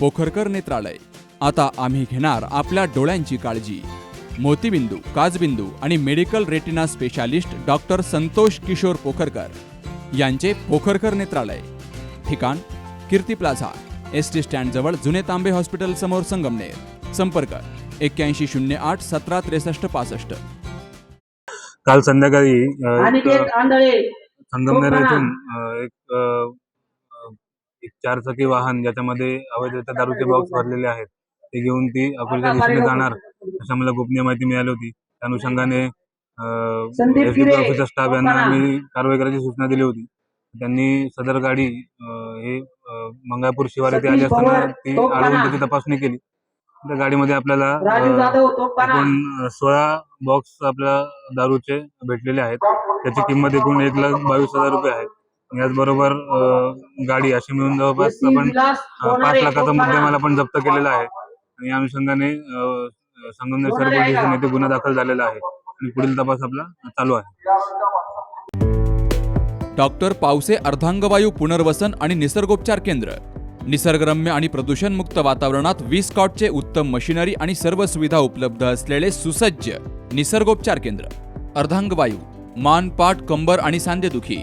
पोखरकर नेत्रालय. आता आम्ही घेणार आपल्या डोळ्यांची काळजी. मोतीबिंदू काजबिंदू आणि medical retina specialist doctor Santosh Kishor Pokharkar यांचे पोखरकर नेत्रालय. ठिकाण Kirti plaza S T stand जवळ जुने तांबे हॉस्पिटल समोर संगमनेर. संपर्क एक्क्याऐंशी शून्य आठ सतरा त्रेसष्ट पासष्ट. काल संध्याकाळी संगमनेर. येथून एक एक चारचाकी वाहन ज्याच्यामध्ये अवैधरित्या दारूचे बॉक्स भरलेले आहेत ते घेऊन ती अकोल्याच्या दिशेने जाणार. अशा मला गोपनीय माहिती मिळाली होती. त्या अनुषंगाने ऑफिसर स्टाफ यांना. आम्ही कारवाई करायची सूचना दिली होती. त्यांनी सदर गाडी हे अ, मंगळापूर शिवार येथे आली असताना ती. अडवून त्याची तपासणी केली. त्या गाडीमध्ये आपल्याला एकूण सोळा बॉक्स आपल्या दारूचे भेटलेले आहेत. त्याची किंमत एकूण एक लाख बावीस हजार रुपये आहे. याचबरोबर गाडी अशी मिळून जवळपास आपण पाच लाखाचा. मुद्देमाल आपण जप्त केलेला आहे. आणि या अनुषंगाने संगमनेर सर्व आहे का? येथे गुन्हा दाखल झालेला आहे. आणि पुढील तपास आपला चालू आहे. डॉक्टर पावसे अर्धांगवायू पुनर्वसन आणि निसर्गोपचार केंद्र. निसर्गरम्य आणि प्रदूषणमुक्त वातावरणात वीस कॉटचे उत्तम मशिनरी आणि सर्व सुविधा उपलब्ध असलेले सुसज्ज निसर्गोपचार केंद्र. अर्धांगवायू मान पाठ कंबर आणि सांधेदुखी.